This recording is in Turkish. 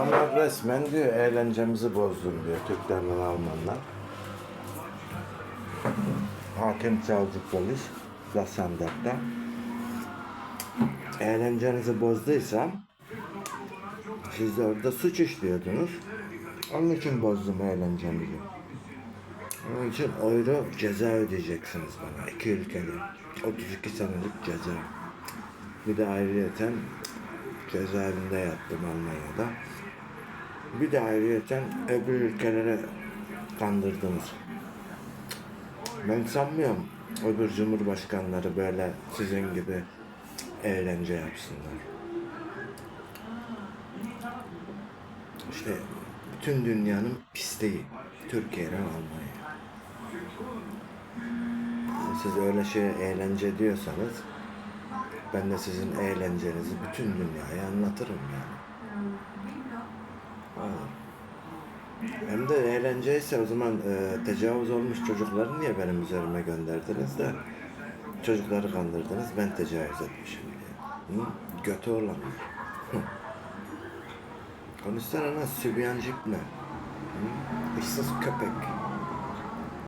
Adamlar resmen diyor eğlencemizi bozdun diyor Türklerle Almanlar. Hakim savcı polis Lasander'de. Eğlencenizi bozduysam siz de orada suç işliyordunuz. Onun için bozdum eğlencenizi. Onun için euro ceza ödeyeceksiniz bana. iki ülkede. 32 senelik ceza. Bir de ayrıyeten cezaevinde yattım Almanya'da. Bir de ayrıyeten öbür ülkelere kandırdınız. Ben sanmıyorum öbür cumhurbaşkanları böyle sizin gibi eğlence yapsınlar. İşte bütün dünyanın pisliği. Türkiye'den Almanya. Siz öyle şey eğlence diyorsanız ben de sizin eğlencenizi bütün dünyaya anlatırım yani. Hem de eğlenceyse o zaman e, tecavüz olmuş çocukları niye benim üzerime gönderdiniz de çocukları kandırdınız ben tecavüz etmişim diye. Hı? Götü olan. Hı. Konuşsana lan sübyancık ne? Hı? İşsiz köpek.